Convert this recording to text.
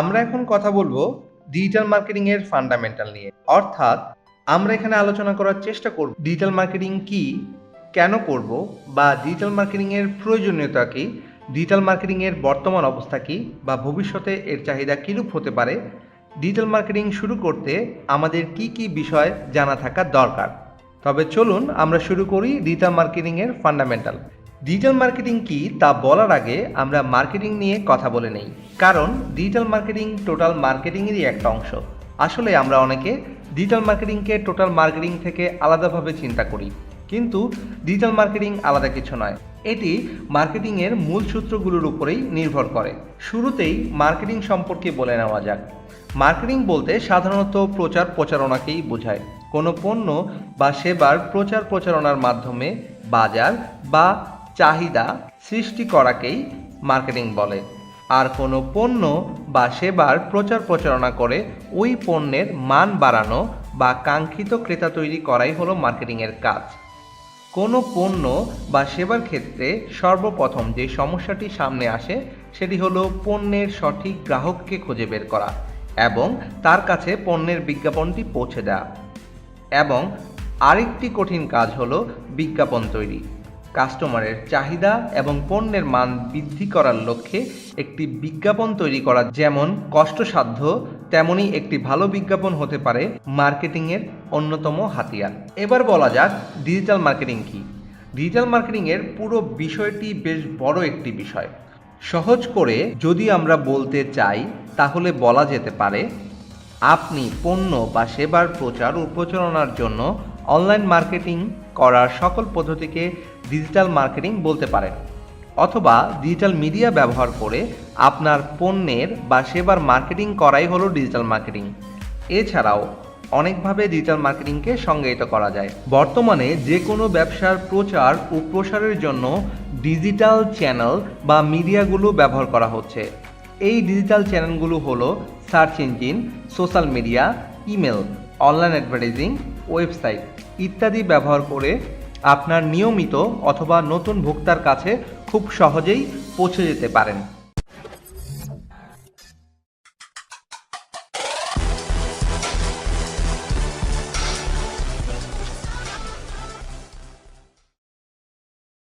আমরা এখন কথা বলব ডিজিটাল মার্কেটিং এর ফান্ডামেন্টাল নিয়ে। অর্থাৎ আমরা এখানে আলোচনা করার চেষ্টা করব ডিজিটাল মার্কেটিং কি, কেন করব, বা ডিজিটাল মার্কেটিং এর প্রয়োজনীয়তা কি ডিজিটাল মার্কেটিং এর বর্তমান অবস্থা কি, বা ভবিষ্যতে এর চাহিদা কিরূপ হতে পারে ডিজিটাল মার্কেটিং শুরু করতে আমাদের কি কি বিষয় জানা থাকা দরকার। তবে চলুন আমরা শুরু করি ডিজিটাল মার্কেটিং এর ফান্ডামেন্টাল ডিজিটাল মার্কেটিং কি তা বলার আগে আমরা মার্কেটিং নিয়ে কথা বলে নেই। কারণ ডিজিটাল মার্কেটিং টোটাল মার্কেটিংয়েরই একটা অংশ। আসলে আমরা অনেকে ডিজিটাল মার্কেটিংকে টোটাল মার্কেটিং থেকে আলাদাভাবে চিন্তা করি। কিন্তু ডিজিটাল মার্কেটিং আলাদা কিছু নয়। এটি মার্কেটিংয়ের মূল সূত্রগুলোর উপরেই নির্ভর করে। শুরুতেই মার্কেটিং সম্পর্কে বলে নেওয়া যাক। মার্কেটিং বলতে সাধারণত প্রচার প্রচারণাকেই বোঝায়। কোনো পণ্য বা সেবার প্রচার প্রচারণার মাধ্যমে বাজার বা চাহিদা সৃষ্টি করাকেই মার্কেটিং বলে। আর কোনো পণ্য বা সেবার প্রচার প্রচারণা করে ওই পণ্যের মান বাড়ানো বা কাঙ্ক্ষিত ক্রেতা তৈরি করাই হলো মার্কেটিংয়ের কাজ। কোনো পণ্য বা সেবার ক্ষেত্রে সর্বপ্রথম যে সমস্যাটি সামনে আসে, সেটি হলো পণ্যের সঠিক গ্রাহককে খুঁজে বের করা এবং তার কাছে পণ্যের বিজ্ঞাপনটি পৌঁছে দেওয়া এবং আরেকটি কঠিন কাজ হলো বিজ্ঞাপন তৈরি। কাস্টমারের চাহিদা এবং পণ্যের মান বৃদ্ধি করার লক্ষ্যে একটি বিজ্ঞাপন তৈরি করা যেমন কষ্টসাধ্য, তেমনি একটি ভালো বিজ্ঞাপন হতে পারে মার্কেটিংয়ের অন্যতম হাতিয়ার। এবার বলা যাক ডিজিটাল মার্কেটিং কি। ডিজিটাল মার্কেটিংয়ের পুরো বিষয়টি বেশ বড় একটি বিষয়। সহজ করে যদি আমরা বলতে চাই, তাহলে বলা যেতে পারে, আপনি পণ্য বা সেবার প্রচার ও প্রচারণার জন্য অনলাইন মার্কেটিং করার সকল পদ্ধতিকে ডিজিটাল মার্কেটিং বলতে পারেন, অথবা ডিজিটাল মিডিয়া ব্যবহার করে আপনার পণ্যের বা সেবার মার্কেটিং করাই হলো ডিজিটাল মার্কেটিং এছাড়াও অনেকভাবে ডিজিটাল মার্কেটিংকে সংজ্ঞায়িত করা যায়। বর্তমানে যে কোনো ব্যবসার প্রচার ও প্রসারের জন্য ডিজিটাল চ্যানেল বা মিডিয়াগুলো ব্যবহার করা হচ্ছে। এই ডিজিটাল চ্যানেলগুলো হলো search engine social media email online advertising website ইত্যাদি ব্যবহার করে আপনার নিয়মিত অথবা নতুন ভোক্তার কাছে খুব সহজেই পৌঁছে যেতে পারেন।